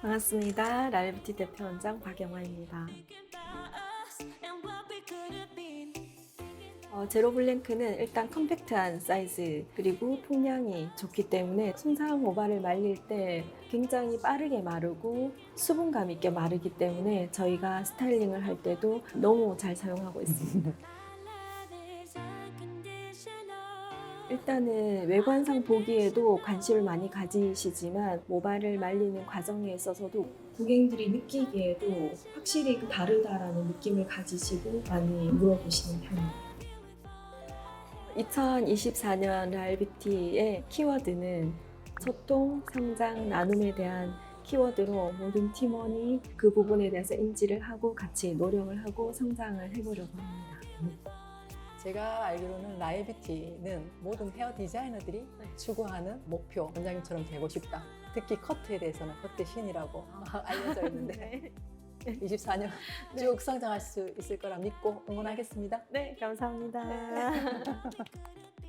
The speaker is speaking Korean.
반갑습니다. 라이브티 대표 원장 박영화입니다. thinking about us and what we could have been. 어, 제로 블랭크는 일단 컴팩트한 사이즈 그리고 풍량이 좋기 때문에 순상 모발을 말릴 때 굉장히 빠르게 마르고 수분감 있게 마르기 때문에 저희가 스타일링을 할 때도 너무 잘 사용하고 있습니다. 일단은 외관상 보기에도 관심을 많이 가지시지만 모발을 말리는 과정에 있어서도 고객들이 느끼기에도 확실히 다르다라는 느낌을 가지시고 많이 물어보시는 편입니다. 2024년 라일비티의 키워드는 소통, 성장, 나눔에 대한 키워드로 모든 팀원이 그 부분에 대해서 인지를 하고 같이 노력을 하고 성장을 해보려고 합니다. 제가 알기로는 라이비티는 모든 헤어 디자이너들이 추구하는 목표 원장님처럼 되고 싶다. 특히 커트에 대해서는 커트 신이라고 알려져 있는데 24년 쭉 성장할 수 있을 거라 믿고 응원하겠습니다. 네, 감사합니다.